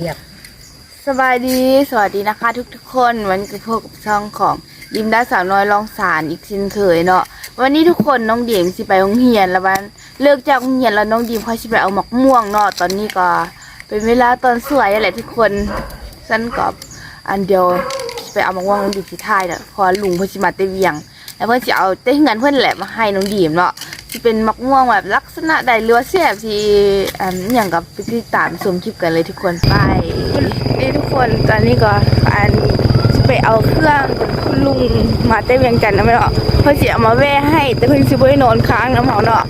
เรียบสบายดีสวัสดีนะคะ ทุกๆคนวันนี้ก็พบกับช่องของยิมได้สาวน้อยลองสารอีกเช่นเคยเนาะวันนี้ทุกคนน้องดีมสิไปโรงเรียนแล้ววันเลิกจากโรงเรียนแล้วน้องดีมเขาสิไปเอาหมกม่วงเนาะตอนนี้ก็เป็นเวลาตอนสวยแหละทุกคนฉันก็อันเดียวไปเอาหมกม่วงน้องดีมสิท่ายเนาะพอลุงเพิ่นสิมาเตเวียง แล้วเพิ่อนสิเอาเต้เงินเพิ่อนแหละมาให้น้องดีมเนาะ สิเป็นหมกม่วงแบบลักษณะใดหรือว่าแซ่บที่อันอหย่างกับไปติดตามชมคลิปกันเลยทุกคนไปนี่ทุกคนตอนนี้ก็อันจะไปเอาเครื่องคุณลุงมาเต้เวียงจันทน์นะไม่เนาะเพื่อจะเอามาแว่ให้ แต่เพิ่งสิบ่ได้นอนค้างน้ำเฮาเนาะ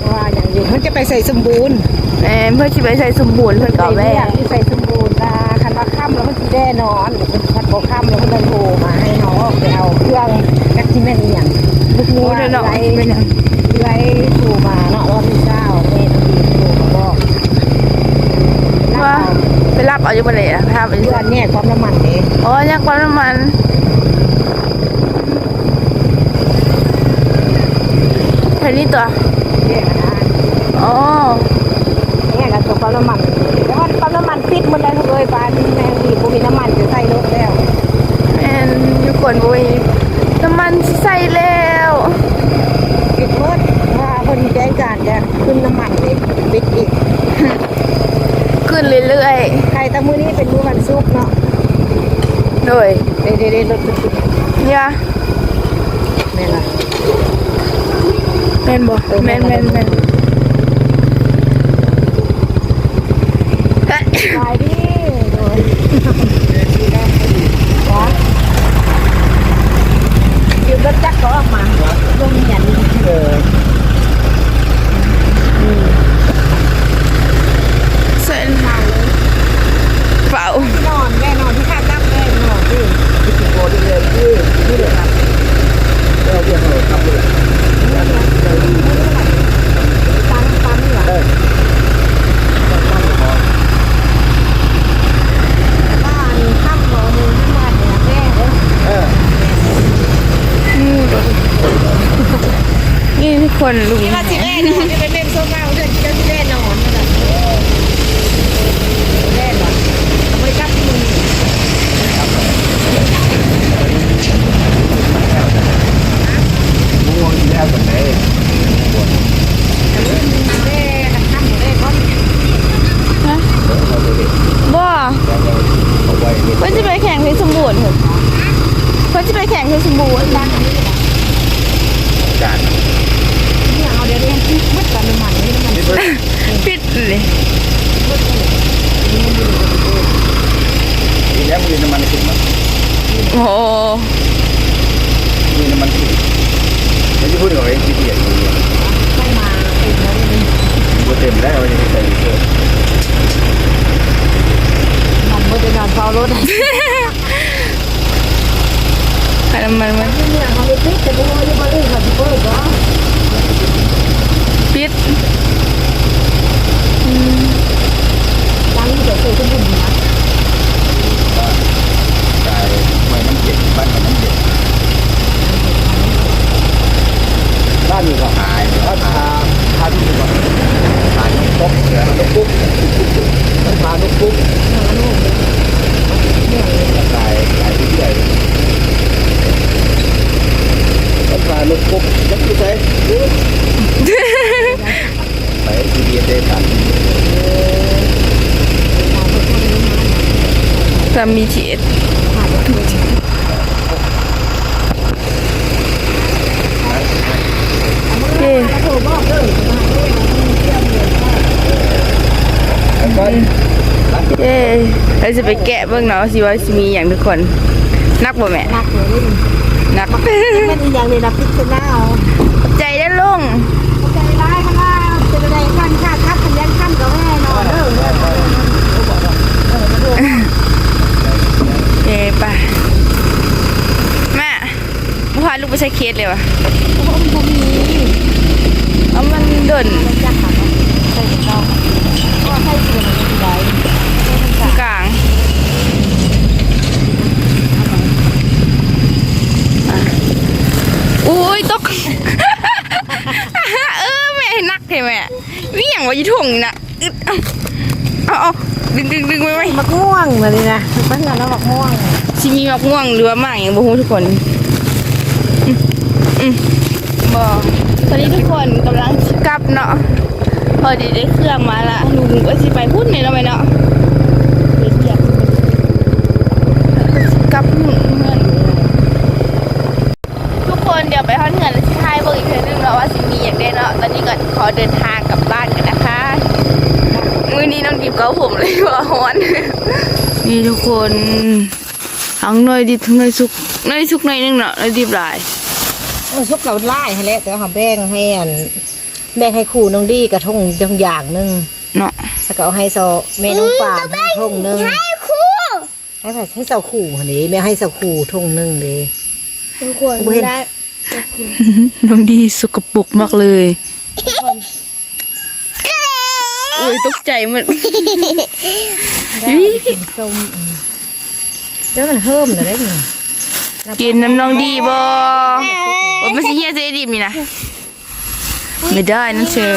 เพราะว่าอย่างอยู่มันจะไปใส่สมบูรณ์แหมเพื่อสิไปใส่สมบูรณ์เพิ่นก็เอาไปแว่อยากที่ใส่สมบูรณ์นะคันว่าค่ำแล้วมันสีแน่นอนเดี๋ยวเป็นพัดโบค่ำแล้วมันเดินโทรมาให้น้องไปเอาเครื่องแท็กซี่แม่นอหย่างลูกโอ้นู้นเด้อเนาะไรเป็นหยัง ไรโทรมาเนาะรอบที่เก้าแม่ต้องดีโทรมาบอกรับว่าไปรับเอาอยู่บ่ได้นะครับเพื่อนเนี่ยความน้ำมันเองอ๋อยังความน้ำมันแค่นี้ตัวเนี่ยนะอ๋อเนี่ยกับตัวความน้ำมันแล้วความน้ำมันฟิตหมันได้เลยปานแมงดีบุมีน้ำมันจะใส่รถแล้วแมนอยู่คนบ่มีน้ำมันสิใส่แล้ว ปิดเพิดว่าเพิ่นใจการจะขึ้นน้ำมันอีกปิดอีก ขึ้นเรื่อยใครแต่มื้อนี้เป็นมื้อวันศุกร์เนาะๆโดยเด้ๆๆรถปิดเนี่ยๆแม่นล่ะแม่นบ่เออแม่แม่นนแม่นแม่นขายดีโดยว้ายืมรถจักรก็ออกมาลงเหียนเออ เส้นเป่า ที่นอนแม่นอนที่ข้างดับแม่นอนที่ที่โบดีเลยที่ที่เลยครับเราเรียกเราครับเลยตั้งปั๊มเหรอบ้านข้ามหมอมือข้ามบ้านเนี่ยแม่เออ นี่ทุกคนลุง ที่ว่าสิแม่นอนจะเป็นเล่นโซฟาเดินจะสิแม่นอนนั่นแหละแม่นอนเอาไปจับมือ ม่วงแล้วกันไหน แม่ทำอยู่ได้ก็ เราไปเห็น บ่ แล้วเราเอาไว้ใน เพิ่นจะไปแข่งเพชรสมบูรณ์เหรอเพิ่นจะไปแข่งเพชรสมบูรณ์ บ้านนี้ จาน เนี่ยเอาเดี๋ยวนี้มัดกันน้ำมันนี่น้ำมัน นี่เพิ่น ปิดเลย มีแล้วมีน้ำมันขึ้นมา โอ้โหมีน้ำมันขึ้นแล้วที่พูดเอาไว้ที่เดียดอยู่เนี่ยไม่มาเป็นแล้วนี่บัวเต็มแล้วเอาไว้ใส่เสื้อมันไม่ได้นอนเฝ้ารถขนมมันมันเนี่ยเขาไปพิจจะดูว่าจะมาเล่นกับที่เปิดก็ปิดยังเดี๋ยวเคยจะบุญนะ จ่ายไม่น้ำเจ็บบ้านกับน้ำเจ็บบ้านอยู่ก็หายถ้าทาทาที่อยู่ก็หายตกเหลือตกปุ๊บต้องทาตกปุ๊บตายตายที่ใหญ่ต้องทาตกปุ๊บยักษ์ที่ไหนไปที่เดียดได้กัน สามีจีเอ็ดเย้โทรบอกเลยแล้วก็เย้เราจะไปแกะเบิ่งเนาะสิว่าสิมีอย่างทุกคน นักบ่แม่หนักเลยนักมันอีกอย่างเลยนะพิจารณาเอาใจได้ลงใจร้ายข้างล่างจะได้ขั้นค่าคัดคะแนนขั้นก็แน่นอนเด้อ เย้ไปแม่พาลูกไป ใช้เคสเลยวะผมผมมีเอามันเดินจักค่ะใส่เราก็ใส่เสื้อมันได้กลางอะอุ้ยตก เออแม่นักเท่แม่วิ่งอย่างว่าอยู่ถุงนี่นะอึดเอาเอาเอาดึงดึงดึงไว้ไว้มะม่วงมาเลยนะเพื่อนเอามะม่วงชิมีมะม่วงหรือว่าหมากอย่างบ่ฮู้ทุกคนอื มอืมบ่ตอนนี้ทุกคนกำลังสิกลับเนาะพอดีได้เครื่องมาละลุงก็สิไปพูดในเราะไปเนาะกลับเงินทุกคนเดี๋ยวไปทอดเงินแล้วสิทายเบิ่งอีกเทื่อนึงเนาะว่าสิมีอย่างได้เนาะตอนนี้ก็ขอเดินทางกลับบ้านกันนะคะมื้อนี้น้องดิบเกาผมเลยว่าฮ้อนนี่ทุกคนทั้งหน่อยดิบทั้งหน่อยสุกหน่อยสุกหน่อยนึงเนาะหน่อยดิบหลาย เออซุปเราไล่ให้แล้วแต่ว่าเขาแบ่งให้อันแบ่งให้ครูน้องดีกระทงดงอย่างหนึงเนาะแล้วก็เอาให้โซแม่น้องป่าให้ทงหนึงให้ครูให้ใส่ให้เสาขู่หันนี้แม่ให้เสาขู่ทงหนึงเด้ทุกคนบ่เห็น ได้น้องดีสกปรกมากเลยโอ้ยตกใจมันได้กินส้มอืมแล้วมันเฮิ่มเลยได้นี่ กินน้ำน้องดีบ่โอ้ยมันสิเฮียเจดีมีนะไม่ได้นั่นเชอ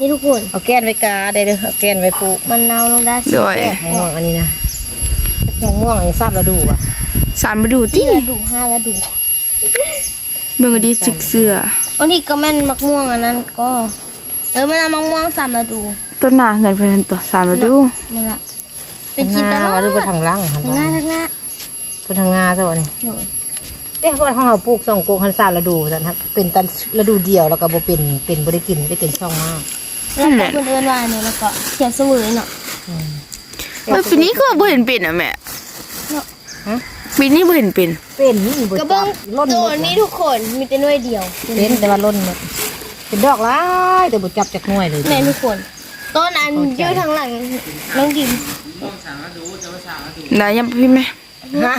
นี่ทุกคนเอาแก้นไว้กาได้เด้อเอาแก้นไว้ปลูกมันนาวลงได้ด้วยแก้มะม่วงอันนี้นะมะม่วงอันนี้ทราบแล้วดูอะสารมาดูที่ที่ระดูห้าระดูเบิ่งดีจึกเสื้ออันนี้ก็แม่นมะม่วงอันนั้นก็เออมันเอามะม่วงสามระดูต้นหน้าเงินเพิ่นตัวสารมาดูมันละ เป็นจินตหน้านามาดูไปทางล่างทางทั้งหล่าน้างทั้งหน้าไปทางงาซะวะนี่โอ้ยเอ๊ะว่าของเราปลูกสองโกคันซาฤดูสันครับเป็นตันฤดูเดียวแล้วก็บ่เป็นเป็นบ่ได้กินได้กินช่องมากแล้วก็คนเดินว่าเนี่ยแล้วก็เขียนสวยเนาะเฮ้ยปีนี้ก็บ่เห็นเป็นอะแม่ฮะปีนี้บ่เห็นเป็นเป็นนี่บ่กระเบื้องล้นหตัมวดนี้ทุกคนมีแต่หน่วยเดียวเป็นแต่ว่าล้นหมดเป็นดอกหลายแต่บ่จับจากหน่วยเลยแม่ทุกคน ต้นอันยืดทางหลังน้องดิมได้ยังพี่แม่ฮะ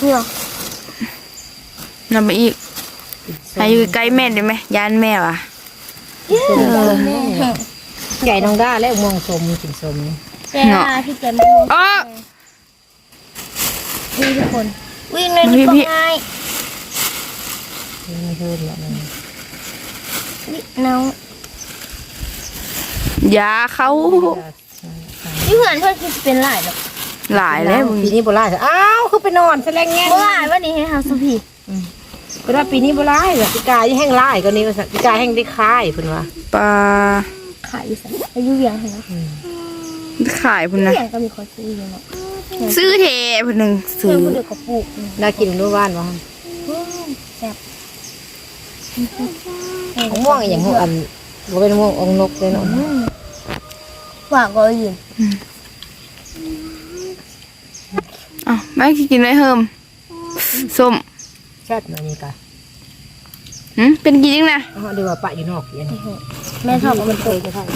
เนี่ยนำไปอีกให้อยู่ใกล้แม่ได้ไหมยานแม่ว่ะใหญ่น้องด้าและม่วงสมกินสมนี่แกพี่แกมะม่วงอ๋อนี่ทุกคน วิ่งเลยพี่นี่ก็พี่ง่ายไม่เพิ่นละมันนี่น้อง ยาเขานี่เพื่อนเพื่อนคือเป็นหลายแบบหลายแล้วมึงปีนี้บ่หลายอ้าวคือไปนอนแสลงแง่เมื่อวานวันนี้ให้ทำสุพีก็ว่าปีนี้บ่หลายแบบปีกายแห้งหลายก็นี่ว่าซั่นปีกายแห้งได้คายเพิ่นว่าปลาขายอยู่สันอายุเวียงเห็นไหมขายพุ่นนะเวียงก็มีคนซื้ออยู่เนาะซื้อเทพุ่นหนึ่งเพื่ซื้อนอผู้เดียวก็ปลูกนี่น่ากินรู้บ้านบ่แซ่บมะม่วงอหย่างพวกอัน บ่เป็นมะม่วงองนกเลยเนาะหวานก็ยืนอ้าวแม่กินได้เฮิมส้มแซ่บอันนี้ก็หืมเป็นกินยังนะอ๋อเดี๋ยวว่าปะอยู่นอกอย่างนี้แม่ชอบเอามันเคยจะทำ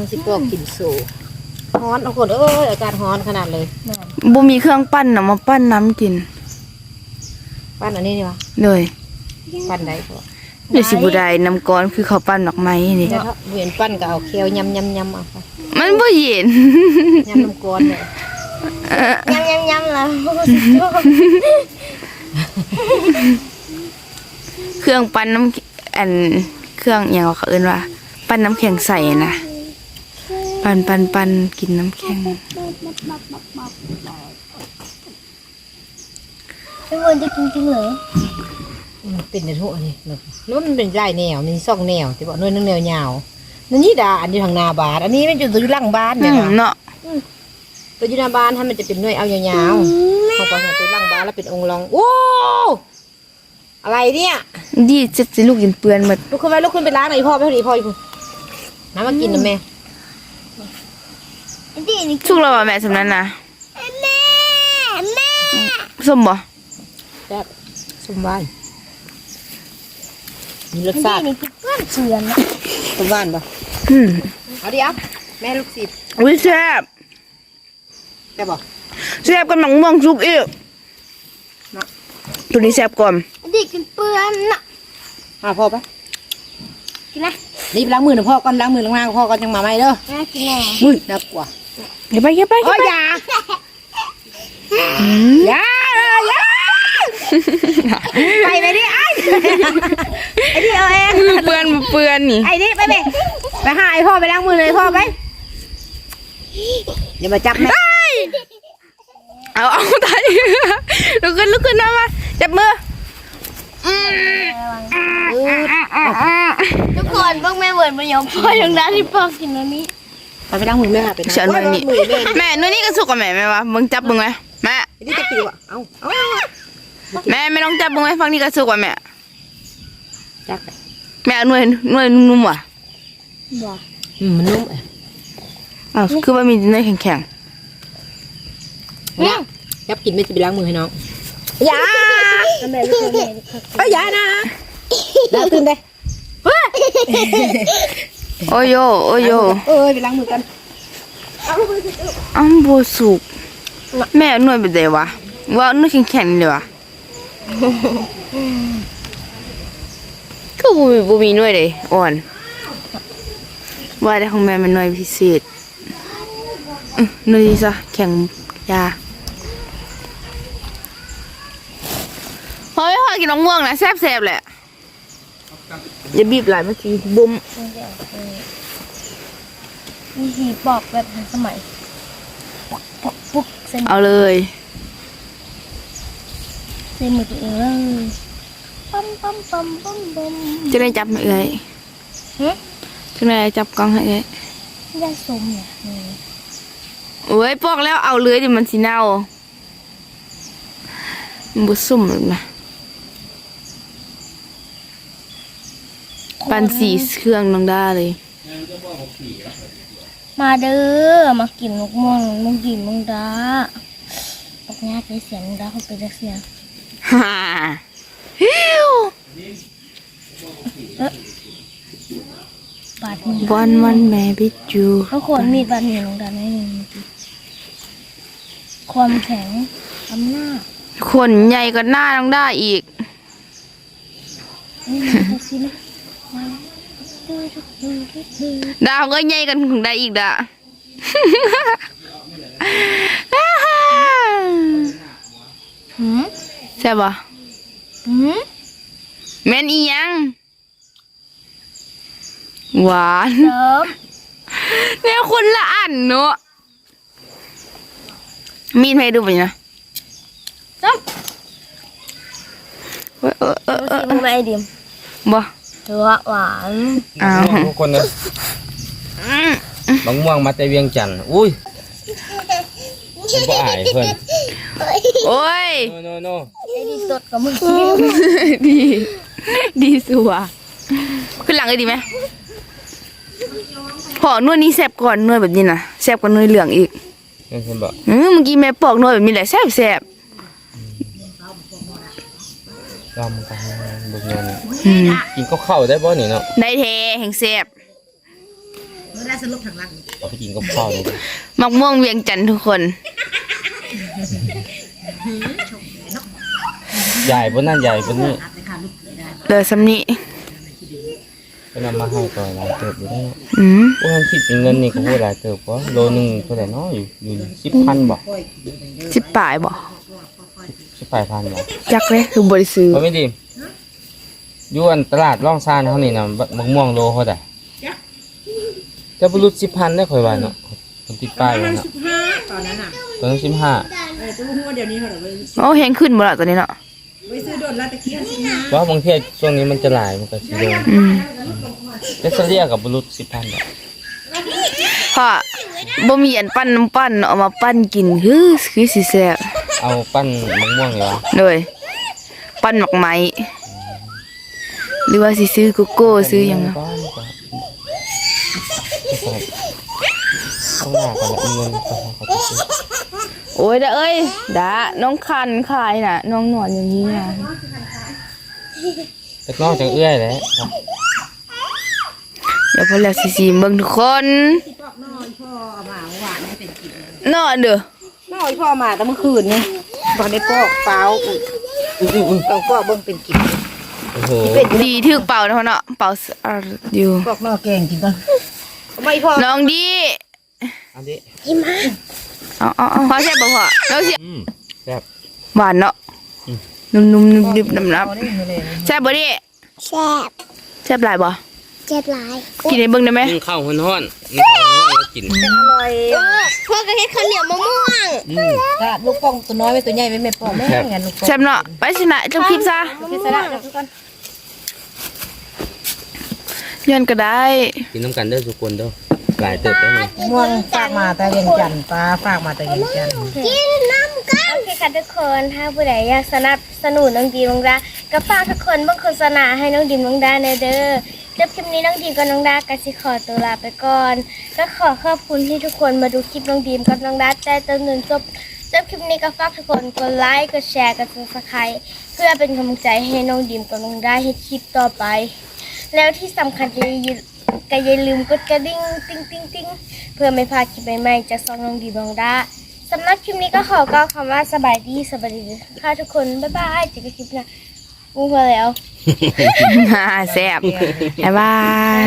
มันสิปอกกินสูฮ้อนเอาคนเอ้ยอาการฮ้อนขนาดเลยบ่มีเครื่องปั้นน่ะมาปั้นน้ำกิน ปั้นอันนี้นี่วะเลย ปั้นได้ก็เดี๋ยวสิบุได้น้ำก้อนคือเขาปั้นดอกไม้นี่แต่ถ้าเวียนปั้นก็เอาเคี้ยวยำยำยำเอาไปมันบ่เย็น ยำน้ำกวนเนี่ยยำยำยำแล้วเครื่องปั้นน้ำอันเครื่องอย่างว่าเขาเอิ้นว่า ปั้นน้ำแข็งใสนะปั้นปั้นปั้นกินน้ำแข็งทุกคนจะกินจริงเหรอมัน เป็นในทุกอันนี้แล้วมันเป็นลายแนวมันสองแนวที่บอกนวลนึงแนวยาวนั่นนี่ดาอันอยู่ทางหนาบานอันนี้มันอยู่อยู่หลังบ้านอืเนี่ยมนะเนาะตัวอยู่หน้าบ้านถ้ามันจะเป็นหน่วยเอายาวๆเขาก็จะเป็นหลังบ้านแล้วเป็นองค์รองโอ้อะไรเนี่ยดีจะสิลูกกินเปื้อนหมดลุกขึ้นไปลุกขึ้นไปล้างหน่อยพ่อไปพอดีพ่ออยู่น้ำมากินนะแม่นี่นี่สุกแล้วบ่แม่สำนั้นนะแม่แม่ส้มบ่แซ่บสมบ้าน มีรสนี่ชาตินี่คือเพื่อนเชือนนะสมบ้านปะอืมเอาดิครับแม่ลูกศิษย์อุ้ยแซ่บแกบอกแซ่บกันหมังม่วงสุกอีกตัวนี้แซ่บก่อนนี่กินเปื้อนน่ะมาพ่อไปกินนะรีบล้างมือนะพ่อก่อนล้างมือล้างหน้าพ่อก่อนยังมาไม่เด้อแม่กินแน่มือน่ากลัวอย่าไปอย่าไปอโอ้ย่ายไปอยาอยาอยาไปไปดิไอ้ ไอ้นี่เอาเองมือเปื้อนมือเปื้อนนี่ไอ้นี่ไปไปไปหาไอ้พ่อไปล้างมือเลยพ่อไปอย่ามาจับแม่เอาเอาตายลุกขึ้นลุกขึ้นนะมาจับมืออืมทุกคนพวกแม่เวิร์ดมายอมพ่อยังได้ที่พ่อกินแล้วนี่ไปไปล้างมือแม่ค่ะไปเฉันวันนี้มือแม่แม่นู่นนี่ก็สุกกับแม่ไหมวะมึงจับมึงไหมแม่ไอ้นี่จะปิวอะเอาเอาแม่ไม่ต้องจับมึงไหมฟังนี่ก็สุกกับแม่ จับแม่เอาหน่วยหน่วยนุ่มๆว่ะบอกอืมมันนุ่มอะอ้าวคือว่ามีหน่วยแข็งเนี่ยจับกินไม่จะไปล้างมือให้น้องอย่าแล้วแม่ลูกแม่ลูกค่ะเอาอย่านะล้างตื่นได้ๆโอโยโอโยเอ้ยไปล้างมือกันอ้ำโบสุกแม่เอาหน่วยไปเดี๋ยววะว่าหน่วยแข็งๆนี่เลยวะ ก็บูมีบูมีหน่วยเลยอ่อน ว่าแต่ของแม่มันหน่วยพิเศษอื้อหน่วยนี้ซะแข็งยาเฮ้ยพอกินน้องม่วงนะแซ่บๆแหละอย่าบีบหลายเมื่อกี้บุ้มมีหีปอกแบบทันสมัยปอกปอกปุ๊กเส้นเอาเลยเส้นมือตัวเองเลย ปั๊มปั๊มปั๊มปั๊มปั๊มจะได้จับไหมเอ่ยหึจะได้จับกล้องให้เอ่ยยาสมเนี่ยนี่โอ้ยปอกแล้วเอาเลยเดี๋ยวมันสิเน่ามันบุสุ่มหรอกนะปันสีเครื่องน้องด้าเลย มาเด้อมากินนกม่วงมุกดินมุกดาตกงาไปเสียงมุกดาเขาไปเสียงฮ่า ฮิวบาดมือวันวันแม่บิจูเขาขวนมีดบาดมือมุกดาไม่หนึ่งความแข็งอำนาจคนใหญ่ก็หน้าน้องด้าอีก นี่มันจะสินะมาดาวก็ใหญ่กันของได้อีกด่าหืมใช่ปะ หืมแม่นอีหยัง หวานเติมแม่คนละอันเนอะมีดให้ดูไปนะเติมเออเออเออดูสิมึงไปไอเดียมบ่เถือหวานอ้าวทุกคนนะบางม่วงมาแต่เวียงจันทน์อุ้ย ผมก็อายเพื่อนโอ้ย โนโนโนไอดีตดกับมึงดี ดีสัวขึ้นหลังเลยดีไหมพอนวดนี้แซ่บก่อนนวดแบบนี้นะแซ่บกว่านวดเหลืองอีกนี่ฉันบอกเออเมื่อกี้แม่ปอกนวดแบบนี้แหละแซ่บแซ่บรำกันบุญเงินอืมกินก็เข้าวได้บ่นี่เนาะได้แท้แห่งแซ่บ เอาไปกินก็เข้าวเลยมักม่วงเวียงจันทร์ทุกคน ใหญ่บนนั่นใหญ่บนนี่เดือสำนี้ก็นำมาให้ก่อนหลายเติบอยู่ได้เนาะอืมพวกนั้นคิดเป็นเงินนี่ก็พูดหลายเติบก็โลหนึงเท่าไหร่เนาะอยู่อยู่สิบพันบ่สิบปลายบ่สิบแปดพันบ่จักเลยคือบริซื้อเพราะไม่ดีอยู่อันตลาดร่องซานเขานี่นะมะม่วงโลเขาได้ จะบรรลุสิบพันได้ค่อยว่าเนาะคนติดป้ายไว้เนาะตอนนั้นอะตอนนั้นสิบห้าเออตู้หัวเดี๋ยวนี้เขาเลยโอ้แหงขึ้นบ่ละตัวนี้เนาะไปซื้อโดนลาตะเคียนสินะเพราะบางเทีช่วงนี้มันจะหลายมันก็สิโดนอืมแต่เฉลี่ยกับบรรลุสิบพันบาทพ่อบ่มีอันปั้นน้ำปั้นเอามาปั้นกินคือคือสิแซ่บเอาปั้นมะม่วงเลยวะเลยปั้นหมักไหม้หรือว่าสิซื้อโกโก้ซื้อหยังอะบ้าน ก็ต้องหน้ากันละเงินก็เขาจะซื้อโอ้ยดาเอ้ยดาน้องคันคายน่ะ น้องหนอนอย่างนี้น่ะแต่นอกจากเอื้อยแหล้วเดี๋ยวพอแล้วสิสิเบิ่งทุกคนพ่อพ่อเอามาหวานให้เป็นกินนอนเด้อน้อยพ่อมาแต่เมื่อคืนนี่ตอนได้ปอกเปล่าต้องปอกเบิ่งเป็นกินโอ้โหดีถึกเป่าเนาะเนาะเป่าสะอาดอยู่ปอกนอกแกงกินก่อน ไม่พ่อน้องดีอันนี้เอาเอาเอาพอใช่บ่พอน้องสิอืมแซ่บหวานเนาะอืมนุ่มๆนึบๆน้ำพอได้เลยๆใช่บ่ดิแซ่บแซ่บหลายบ่เจ็บหลายกินให้เบิ่งได้ไหมนึ่งข้าวฮ้อนๆนึ่งข้าวฮ้อนๆแล้วกินอร่อยเออพ่อกระเฮ็ดข้าวเหนียวมะม่วงอืมถ้าลูกป้องตัวน้อยไว้ตัวใหญ่ไว้แม่ป้องแม่งั้นลูกป้องแซ่บเนาะไปชนะจบคลิปซะพิซซ่าทุกคนเยือนก็ได้ กินน้ำกันเด้อทุกคนเด้อหลายเติบได้นี่ม่วงฝากมาแต่เวียงจันทร์ปลาฝากมาแต่เวียงจันทร์กินน้ำกันโอเคค่ะทุกคนถ้าผู้ใดอยากสนับสนุนน้องดีมน้องดาก็ฝากทุกคนเบิ่งโฆษณาให้น้องดีมน้องดาในเด้อจบคลิปนี้น้องดีมกับน้องดาก็สิขอตัวลาไปก่อน ก็ขอขอบคุณที่ทุกคนมาดูคลิปน้องดีมกับน้องดาแต่จนจนจบจบคลิปนี้ก็ฝากทุกคนกดไลค์กดแชร์กดซับสไครต์เพื่อเป็นกำลังใจให้น้องดีมกับน้องดาให้คลิปต่อไป แล้วที่สำคัญก็อย่าก็อย่าลืมกดกระดิ่งติ๊งติ๊งติ๊งเพื่อไม่พลาดคลิปใหม่ๆจากซองน้องดีมน้องดาสำหรับคลิปนี้ก็ขอกล่าวคำว่าสบายดีสบายดีค่ะทุกคน บ๊ายบายเจอกันคลิปหน้างูมาแล้วแซ่บบ๊ายบาย